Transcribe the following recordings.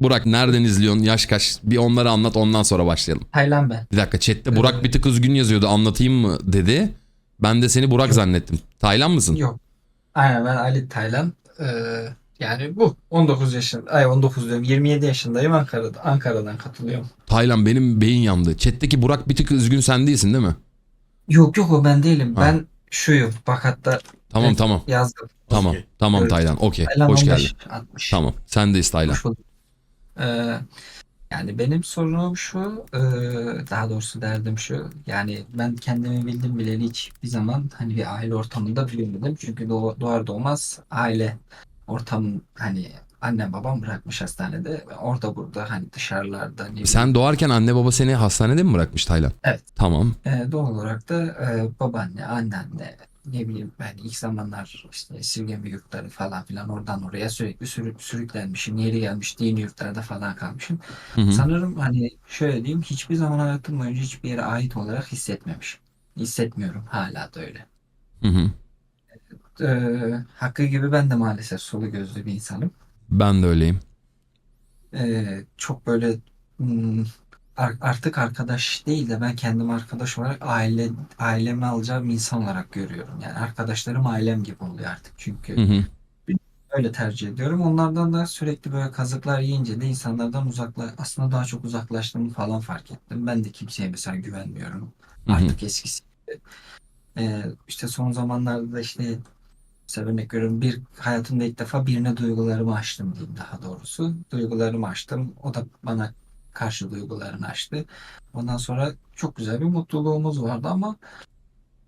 Burak nereden izliyorsun? Yaş kaç? Bir onları anlat ondan sonra başlayalım. Taylan ben. Bir dakika chatte Burak bir tık üzgün yazıyordu anlatayım mı dedi. Ben de seni Burak zannettim. Taylan mısın? Yok. Aynen ben Ali Taylan. Ee, yani bu 19 yaşında, ay 19 diyorum 27 yaşındayım Ankara'da. Ankara'dan katılıyorum. Taylan benim beyin yandı. Chat'teki Burak bir tık üzgün sen değilsin değil mi? Yok yok o ben değilim. Ha. Ben şuyum. Bak hatta Tamam Evet. tamam. yazdım. Tamam. Okey. Tamam. Taylan. Okey. Hoş 15, geldin. 60. Tamam. Sendeyiz Taylan. Hoş bulduk. Ee, yani benim sorunum şu, e, daha doğrusu derdim şu. Yani ben kendimi bildim bileli hiç bir zaman hani bir aile ortamında büyümedim. Çünkü doğ- doğar doğmaz aile ortamı hani annem babam bırakmış hastanede. Orada burada hani dışarılarda ne bileyim. Sen doğarken anne baba seni hastanede mi bırakmış Taylan? Evet. Tamam. Ee, doğal olarak da e, babaanne, anneanne ne bileyim ben ilk zamanlar işte esirgeme yurtları falan filan oradan oraya sürekli sürü- sürüklenmişim. Yeri gelmiş dini yurtlarda falan kalmışım. Hı hı. Sanırım hani şöyle diyeyim hiçbir zaman hayatım boyunca hiçbir yere ait olarak hissetmemişim. Hissetmiyorum hala da öyle. Hı hı. Ee, Hakkı gibi ben de maalesef sulu gözlü bir insanım. Ben de öyleyim. Ee, çok böyle hmm, artık arkadaş değil de ben kendimi arkadaş olarak aile aileme alacağım insan olarak görüyorum. Yani arkadaşlarım ailem gibi oluyor artık çünkü Hı hı. öyle tercih ediyorum. Onlardan da sürekli böyle kazıklar yiyince de insanlardan uzakla aslında daha çok uzaklaştığımı falan fark ettim. Ben de kimseye mesela güvenmiyorum. Hı hı. Artık eskisi gibi. Ee, işte son zamanlarda da işte mesela örnek veriyorum bir hayatımda ilk defa birine duygularımı açtım diyeyim daha doğrusu. Duygularımı açtım. O da bana karşı duygularını açtı. Ondan sonra çok güzel bir mutluluğumuz vardı ama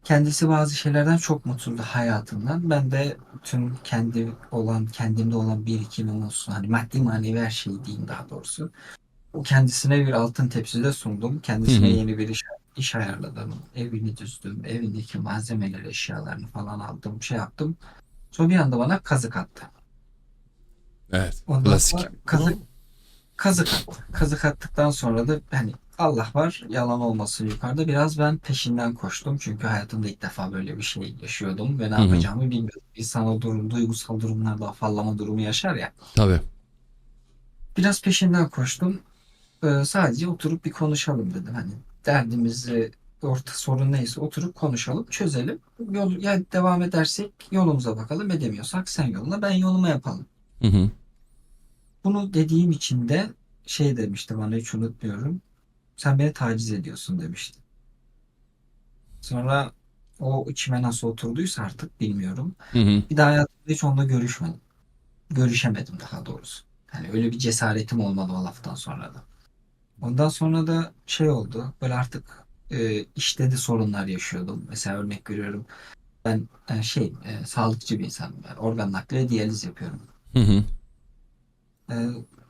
kendisi bazı şeylerden çok mutsuzdu hayatından. Ben de tüm kendi olan, kendimde olan birikimim olsun. Hani maddi manevi her şeyi diyeyim daha doğrusu. O kendisine bir altın tepside sundum. Kendisine Hı hı. yeni bir iş, iş ayarladım. Evini düzdüm. Evindeki malzemeleri, eşyalarını falan aldım. Şey yaptım. Sonra bir anda bana kazık attı. Evet. Ondan Klasik. kazık, kazık. Kazık attıktan sonra da hani Allah var yalan olmasın yukarıda biraz ben peşinden koştum. Çünkü hayatımda ilk defa böyle bir şey yaşıyordum ve ne Hı hı. yapacağımı bilmiyordum. İnsan o durum, duygusal durumlarda afallama durumu yaşar ya. Tabii. Biraz peşinden koştum. Ee, sadece oturup bir konuşalım dedim. Hani derdimizi orta sorun neyse oturup konuşalım, çözelim. Yol, ya devam edersek yolumuza bakalım, edemiyorsak sen yoluna ben yoluma yapalım. Hı hı. Bunu dediğim için de şey demişti bana hiç unutmuyorum. Sen beni taciz ediyorsun demişti. Sonra o içime nasıl oturduysa artık bilmiyorum. Hı hı. Bir daha hayatımda hiç onunla görüşmedim. Görüşemedim daha doğrusu. Hani öyle bir cesaretim olmadı o laftan sonra da. Ondan sonra da şey oldu. Böyle artık e, işte de sorunlar yaşıyordum. Mesela örnek veriyorum. Ben e, şey e, sağlıkçı bir insanım. Yani organ nakli diyaliz yapıyorum. Hı hı. Ee,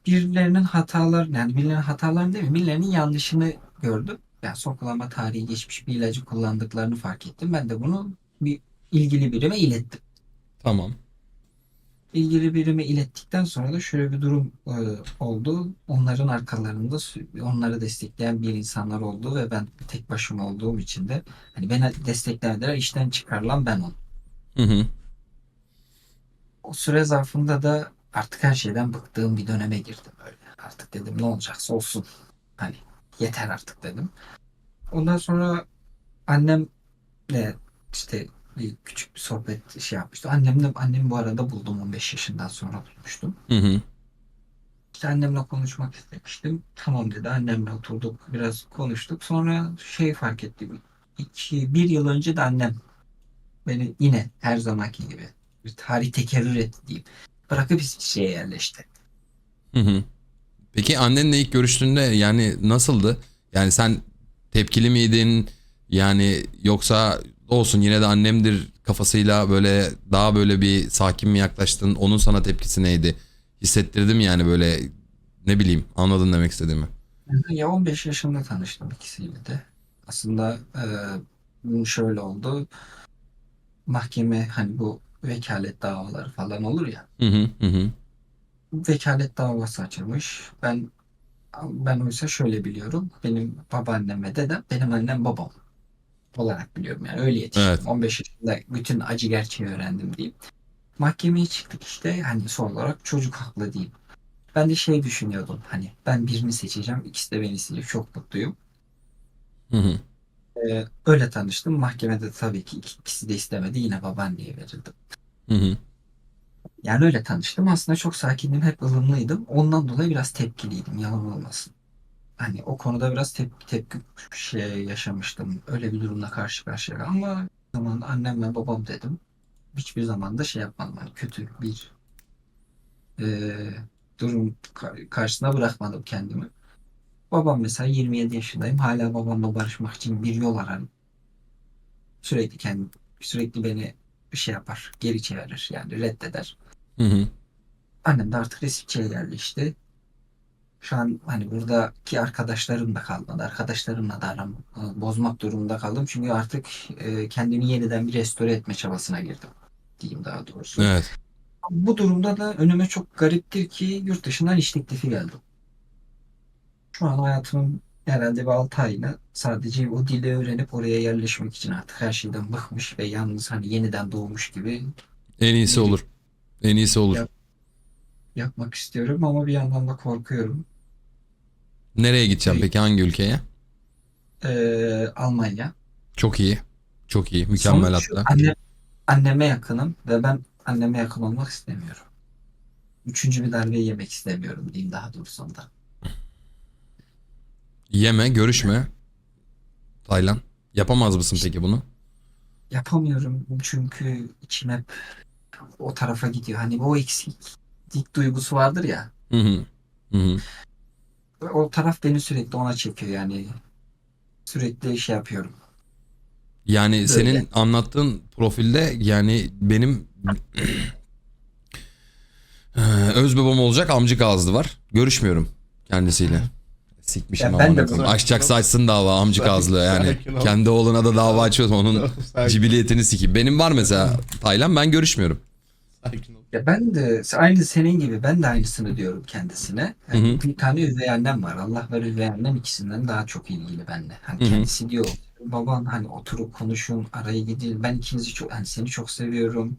birilerinin hatalar yani birilerinin hatalarını değil mi? Birilerinin yanlışını gördüm. Yani son kullanma tarihi geçmiş bir ilacı kullandıklarını fark ettim. Ben de bunu bir ilgili birime ilettim. Tamam. İlgili birime ilettikten sonra da şöyle bir durum e, oldu. Onların arkalarında onları destekleyen bir insanlar oldu ve ben tek başıma olduğum için de hani beni desteklemediler. işten çıkarılan ben oldum. Hı hı. O süre zarfında da artık her şeyden bıktığım bir döneme girdim böyle. Artık dedim ne olacaksa olsun. Hani yeter artık dedim. Ondan sonra annemle işte bir küçük bir sohbet şey yapmıştı. Annemle annemi bu arada buldum 15 yaşından sonra bulmuştum. Hı hı. İşte annemle konuşmak istemiştim. Tamam dedi. Annemle oturduk. Biraz konuştuk. Sonra şey fark ettim. İki, bir yıl önce de annem beni yine her zamanki gibi bir tarih tekerrür etti diyeyim. Bırakıp İsviçre'ye yerleşti. Hı hı. Peki annenle ilk görüştüğünde yani nasıldı? Yani sen tepkili miydin? Yani yoksa olsun yine de annemdir kafasıyla böyle daha böyle bir sakin mi yaklaştın? Onun sana tepkisi neydi? Hissettirdim yani böyle ne bileyim anladın demek istediğimi. Ya 15 yaşında tanıştım ikisiyle de. Aslında e, şöyle oldu. Mahkeme hani bu vekalet davaları falan olur ya. Hı hı hı. Vekalet davası açılmış. Ben ben oysa şöyle biliyorum. Benim babaannem ve dedem benim annem babam olarak biliyorum. Yani öyle yetiştim. Evet. 15 yaşında bütün acı gerçeği öğrendim diyeyim. Mahkemeye çıktık işte hani son olarak çocuk haklı diyeyim. Ben de şey düşünüyordum hani ben birini seçeceğim ikisi de beni isteyecek çok mutluyum. Hı hı. Ee, öyle tanıştım. Mahkemede tabii ki ikisi de istemedi. Yine babaanneye verildim. Hı hı. Yani öyle tanıştım. Aslında çok sakindim. Hep ılımlıydım. Ondan dolayı biraz tepkiliydim. Yalan olmasın. Hani o konuda biraz tepki tepki şey yaşamıştım. Öyle bir durumla karşı karşıya. Ama o zaman annem ve babam dedim. Hiçbir zaman da şey yapmadım. Hani kötü bir eee, durum ka- karşısına bırakmadım kendimi. Babam mesela 27 yaşındayım. Hala babamla barışmak için bir yol ararım. Sürekli kendi sürekli beni bir şey yapar. Geri çevirir. Yani reddeder. Hı hı. Annem de artık Resikçe'ye yerleşti. Şu an hani buradaki arkadaşlarım da kalmadı. Arkadaşlarımla da aram e, bozmak durumunda kaldım. Çünkü artık e, kendimi yeniden bir restore etme çabasına girdim. Diyeyim daha doğrusu. Evet. Bu durumda da önüme çok gariptir ki yurt dışından iş teklifi geldi. Şu an hayatımın herhalde bir 6 ayını sadece o dili öğrenip oraya yerleşmek için artık her şeyden bıkmış ve yalnız hani yeniden doğmuş gibi En iyisi olur. En iyisi olur. Ya- yapmak istiyorum ama bir yandan da korkuyorum. Nereye gideceğim peki hangi ülkeye? Ee, Almanya. Çok iyi. Çok iyi. Mükemmel Sonuç hatta. Anne, anneme yakınım ve ben anneme yakın olmak istemiyorum. Üçüncü bir darbe yemek istemiyorum diyeyim daha doğrusu ondan. Yeme, görüşme. Taylan. Yapamaz mısın peki bunu? Yapamıyorum çünkü içim hep o tarafa gidiyor. Hani o eksiklik duygusu vardır ya. Hı hı. Hı hı. O taraf beni sürekli ona çekiyor yani. Sürekli şey yapıyorum. Yani senin anlattığın profilde yani benim Ee, öz babam olacak amcık ağızlı var. Görüşmüyorum kendisiyle. Sikmişim Ya ben amına de- koyayım. Açacaksa açsın dava amcık Sakin- ağızlı yani. sakin ol. Kendi oğluna da dava açıyorsun onun Sakin, cibiliyetini sikeyim. Benim var mesela Taylan ben görüşmüyorum. sakin ol. Ya ben de aynı senin gibi ben de aynısını diyorum kendisine. Yani hı. Bir tane üvey annem var. Allah var üvey annem ikisinden daha çok ilgili benimle. Hani Hı hı. kendisi diyor baban hani oturup konuşun araya gidin. Ben ikinizi çok hani seni çok seviyorum.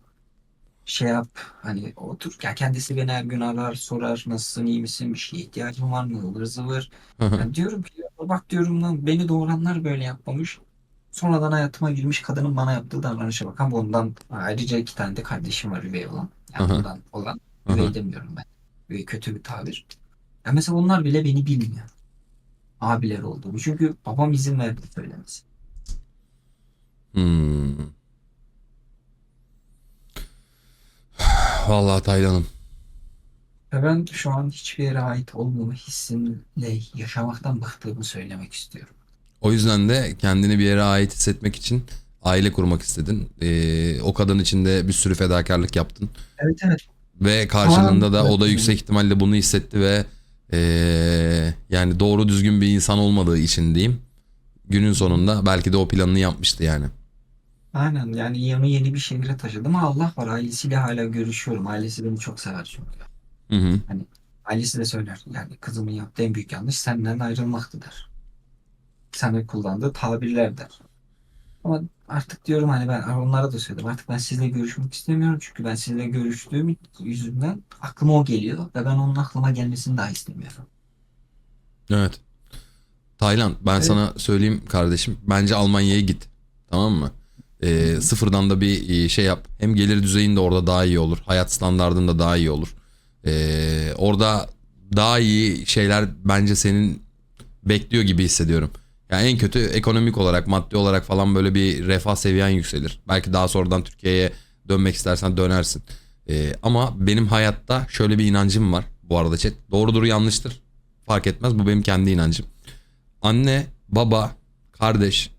Şey yap hani otur. Ya kendisi beni her gün arar sorar nasılsın iyi misin bir şeye ihtiyacın var mı ıvır zıvır. Yani diyorum ki ya bak diyorum lan beni doğuranlar böyle yapmamış. Sonradan hayatıma girmiş kadının bana yaptığı davranışa bak. Ama ondan ayrıca iki tane de kardeşim var üvey olan. Yani Hı hı. bundan olan. Hı hı. Üvey demiyorum ben. Üvey kötü bir tabir. Ya mesela onlar bile beni bilmiyor. Abiler olduğumu. Çünkü babam izin verdi söylemesi. Hmm. Vallahi Taylan'ım. Ve ben şu an hiçbir yere ait olmama hissiyle yaşamaktan bıktığımı söylemek istiyorum. O yüzden de kendini bir yere ait hissetmek için aile kurmak istedin. Ee, o kadın için de bir sürü fedakarlık yaptın. Evet evet. Ve karşılığında da o da yüksek ihtimalle bunu hissetti ve ee, yani doğru düzgün bir insan olmadığı için diyeyim. Günün sonunda belki de o planını yapmıştı yani. Aynen yani yeni yeni bir şehre taşıdım ama Allah var ailesiyle hala görüşüyorum. Ailesi beni çok sever çünkü. Hı hı. Ailesi de söyler. Yani kızımın yaptığı en büyük yanlış senden ayrılmaktı der. Sana kullandığı tabirler der. Ama artık diyorum hani ben onlara da söyledim. Artık ben sizle görüşmek istemiyorum. Çünkü ben sizle görüştüğüm yüzünden aklıma o geliyor. Ve ben onun aklıma gelmesini daha istemiyorum. Evet. Taylan ben Evet. sana söyleyeyim kardeşim. Bence Almanya'ya git. Tamam mı? Ee, sıfırdan da bir e, şey yap. Hem gelir düzeyin de orada daha iyi olur. Hayat standartın da daha iyi olur. Ee, orada daha iyi şeyler bence senin bekliyor gibi hissediyorum. Yani en kötü ekonomik olarak, maddi olarak falan böyle bir refah seviyen yükselir. Belki daha sonradan Türkiye'ye dönmek istersen dönersin. Ee, ama benim hayatta şöyle bir inancım var. Bu arada chat. Doğrudur yanlıştır. Fark etmez. Bu benim kendi inancım. Anne, baba, kardeş,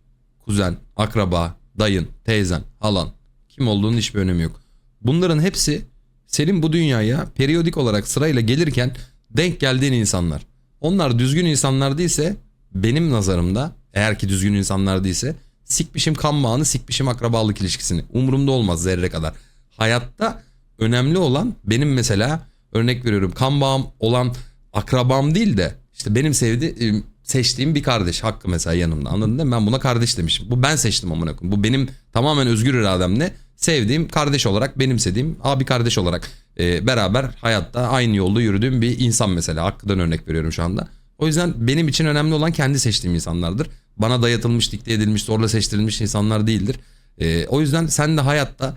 kuzen, akraba, dayın, teyzen, halan. Kim olduğunun hiçbir önemi yok. Bunların hepsi senin bu dünyaya periyodik olarak sırayla gelirken denk geldiğin insanlar. Onlar düzgün insanlar değilse benim nazarımda eğer ki düzgün insanlar değilse sikmişim kan bağını sikmişim akrabalık ilişkisini. Umurumda olmaz zerre kadar. Hayatta önemli olan benim mesela örnek veriyorum kan bağım olan akrabam değil de işte benim sevdiğim seçtiğim bir kardeş hakkı mesela yanımda anladın değil mi? Ben buna kardeş demişim. Bu ben seçtim amına koyayım. Bu benim tamamen özgür irademle sevdiğim kardeş olarak benimsediğim abi kardeş olarak e, beraber hayatta aynı yolda yürüdüğüm bir insan mesela. Hakkı'dan örnek veriyorum şu anda. O yüzden benim için önemli olan kendi seçtiğim insanlardır. Bana dayatılmış, dikte edilmiş, zorla seçtirilmiş insanlar değildir. E, o yüzden sen de hayatta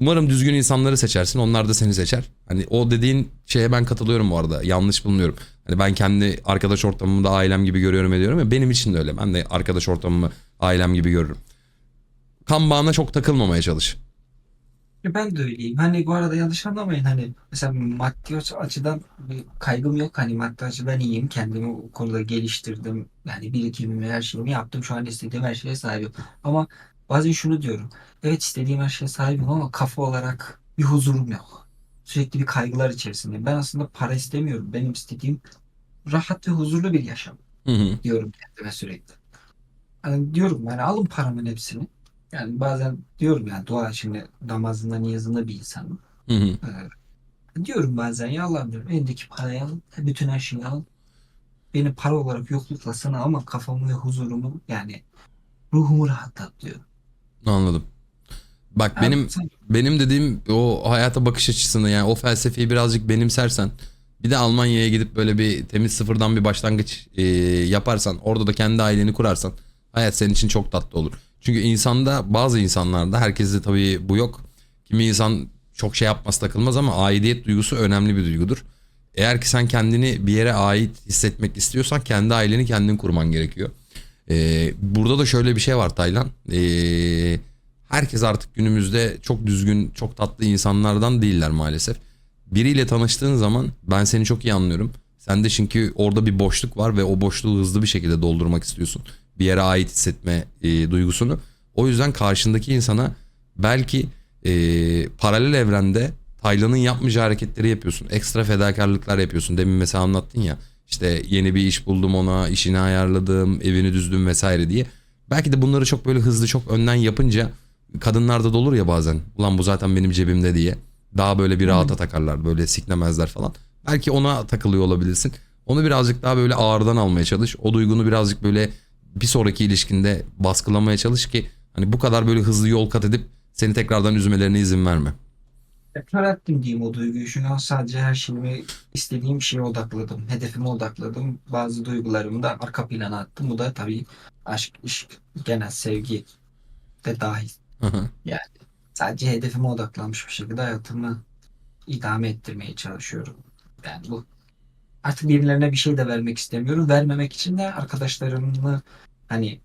umarım düzgün insanları seçersin. Onlar da seni seçer. Hani o dediğin şeye ben katılıyorum bu arada. Yanlış bulmuyorum. Hani ben kendi arkadaş ortamımı da ailem gibi görüyorum ediyorum ya benim için de öyle. Ben de arkadaş ortamımı ailem gibi görürüm. Kan bağına çok takılmamaya çalış. Ben de öyleyim. Hani bu arada yanlış anlamayın. Hani mesela maddi aç- açıdan bir kaygım yok. Hani maddi açıdan iyiyim. Kendimi o konuda geliştirdim. Yani birikimimi, her şeyimi yaptım. Şu an istediğim her şeye sahibim. Ama bazen şunu diyorum. Evet istediğim her şeye sahibim ama kafa olarak bir huzurum yok. Sürekli bir kaygılar içerisindeyim. Ben aslında para istemiyorum. Benim istediğim rahat ve huzurlu bir yaşam Hı hı. diyorum kendime sürekli. Hani diyorum yani alın paramın hepsini. Yani bazen diyorum yani dua şimdi namazında niyazında bir insanım. Hı hı. Ee, diyorum bazen ya Allah'ım diyorum elindeki parayı al, bütün her şeyi al. Beni para olarak yoklukla sana ama kafamı ve huzurumu yani ruhumu rahatlat diyor. Anladım. Bak benim sen- benim dediğim o hayata bakış açısını yani o felsefeyi birazcık benimsersen bir de Almanya'ya gidip böyle bir temiz sıfırdan bir başlangıç e, yaparsan orada da kendi aileni kurarsan hayat senin için çok tatlı olur. Çünkü insanda bazı insanlarda herkeste tabii bu yok. Kimi insan çok şey yapmaz takılmaz ama aidiyet duygusu önemli bir duygudur. Eğer ki sen kendini bir yere ait hissetmek istiyorsan kendi aileni kendin kurman gerekiyor. Ee, burada da şöyle bir şey var Taylan. Ee, herkes artık günümüzde çok düzgün, çok tatlı insanlardan değiller maalesef. Biriyle tanıştığın zaman ben seni çok iyi anlıyorum. Sen de çünkü orada bir boşluk var ve o boşluğu hızlı bir şekilde doldurmak istiyorsun. Bir yere ait hissetme e, duygusunu. O yüzden karşındaki insana belki e, paralel evrende Taylan'ın yapmayacağı hareketleri yapıyorsun. Ekstra fedakarlıklar yapıyorsun. Demin mesela anlattın ya. İşte yeni bir iş buldum ona, işini ayarladım, evini düzdüm vesaire diye. Belki de bunları çok böyle hızlı, çok önden yapınca kadınlarda da olur ya bazen. Ulan bu zaten benim cebimde diye. Daha böyle bir rahata takarlar, böyle siklemezler falan. Belki ona takılıyor olabilirsin. Onu birazcık daha böyle ağırdan almaya çalış. O duygunu birazcık böyle bir sonraki ilişkinde baskılamaya çalış ki hani bu kadar böyle hızlı yol kat edip seni tekrardan üzmelerine izin verme. Tekrar ettim diyeyim o duyguyu. Şu an sadece her şeyimi istediğim şeye odakladım. Hedefime odakladım. Bazı duygularımı da arka plana attım. Bu da tabii aşk, iş, genel sevgi de dahil. Hı hı. Sadece hedefime odaklanmış bir şekilde hayatımı idame ettirmeye çalışıyorum. Yani bu artık birilerine bir şey de vermek istemiyorum. Vermemek için de arkadaşlarımı hani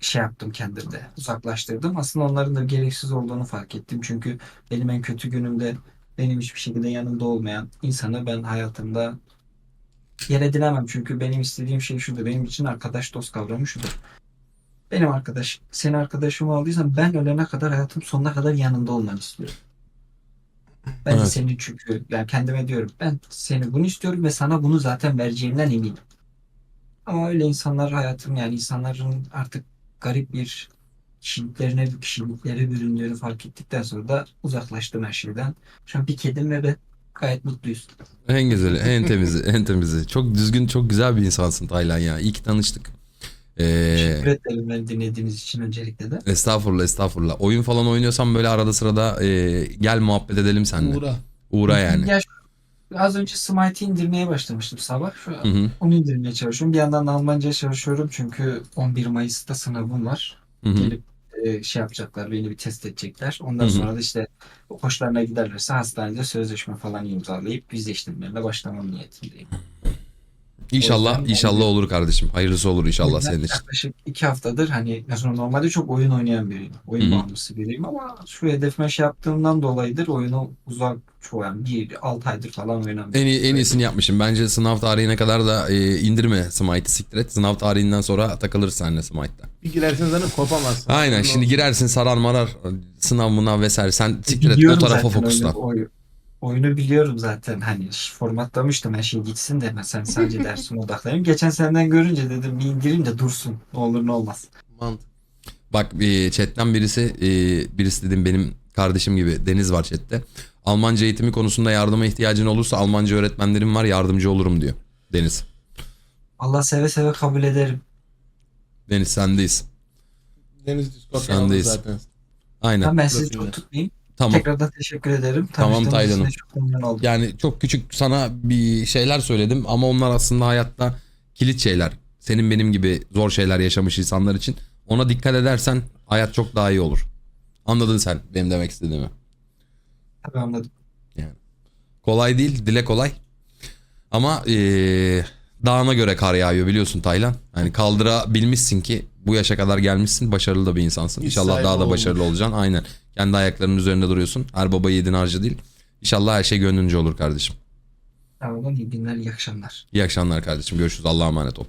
şey yaptım kendimde uzaklaştırdım. Aslında onların da gereksiz olduğunu fark ettim. Çünkü benim en kötü günümde benim hiçbir şekilde yanımda olmayan insanı ben hayatımda yer edinemem. Çünkü benim istediğim şey şudur. Benim için arkadaş dost kavramı şudur. Benim arkadaş, seni arkadaşım aldıysan ben ölene kadar hayatım sonuna kadar yanında olmanı istiyorum. Ben Evet. senin çünkü yani kendime diyorum ben seni bunu istiyorum ve sana bunu zaten vereceğimden eminim. Ama öyle insanlar hayatım yani insanların artık garip bir kişiliklerine, kişiliklere büründüğünü fark ettikten sonra da uzaklaştım her şeyden. Şu an bir kedim ve ben gayet mutluyuz. En güzeli, en temizi, en temizi. Çok düzgün, çok güzel bir insansın Taylan ya. İyi ki tanıştık. Teşekkür Ee, ederim beni dinlediğiniz için öncelikle de. estağfurullah, estağfurullah. Oyun falan oynuyorsan böyle arada sırada e, gel muhabbet edelim seninle. Uğra. Uğra yani. Ya şu- az önce Smite'i indirmeye başlamıştım sabah. Şu Hı hı, Onu indirmeye çalışıyorum. Bir yandan da Almanca çalışıyorum çünkü 11 Mayıs'ta sınavım var. hı hı. Gelip e, şey yapacaklar, beni bir test edecekler. Ondan Hı hı. sonra da işte hoşlarına giderlerse hastanede sözleşme falan imzalayıp vize işlemlerine başlamam niyetindeyim. İnşallah, yüzden inşallah olur kardeşim. Hayırlısı olur inşallah senin için. Yaklaşık iki haftadır hani normalde çok oyun oynayan biriyim. Oyun bağımlısı biriyim ama şu hedefime şey yaptığımdan dolayıdır oyunu uzak çoğu yani bir 6 aydır falan oynamıyorum. En, iyi, en iyisini yapmışım. Bence sınav tarihine kadar da e, indirme Smite'i siktir et. Sınav tarihinden sonra takılırız seninle Smite'da. Bir girersen zaten kopamazsın. Aynen şimdi girersin sarar marar sınav mınav vesaire. Sen siktir et o tarafa zaten fokuslan. Oyunu, oy- oyunu biliyorum zaten hani formatlamıştım her şey gitsin de sen sadece dersime odaklanayım. Geçen seneden görünce dedim bir indireyim de dursun ne olur ne olmaz. Mantık. Bak e, chatten birisi e, birisi dedim benim kardeşim gibi Deniz var chatte. Almanca eğitimi konusunda yardıma ihtiyacın olursa Almanca öğretmenlerim var yardımcı olurum diyor. Deniz. Allah seve seve kabul ederim. Deniz sendeyiz. Deniz Discord'dan Sendeyiz. zaten. Aynen. Tamam ben sizi çok tutmayayım. Tamam. Tekrar da teşekkür ederim. Tamam, Taylan'ım. çok. Yani çok küçük sana bir şeyler söyledim ama onlar aslında hayatta kilit şeyler. Senin benim gibi zor şeyler yaşamış insanlar için. Ona dikkat edersen hayat çok daha iyi olur. Anladın sen benim demek istediğimi. Tabii anladım. Kolay değil, dile kolay. Ama eee dağına göre kar yağıyor biliyorsun Taylan. Yani kaldırabilmişsin ki bu yaşa kadar gelmişsin. Başarılı da bir insansın. İş İnşallah daha da olmuş. başarılı olacaksın. Aynen. Kendi ayaklarının üzerinde duruyorsun. Her baba yiğidin harcı değil. İnşallah her şey gönlünce olur kardeşim. Tamam, iyi günler, iyi akşamlar. İyi akşamlar kardeşim. Görüşürüz. Allah'a emanet ol.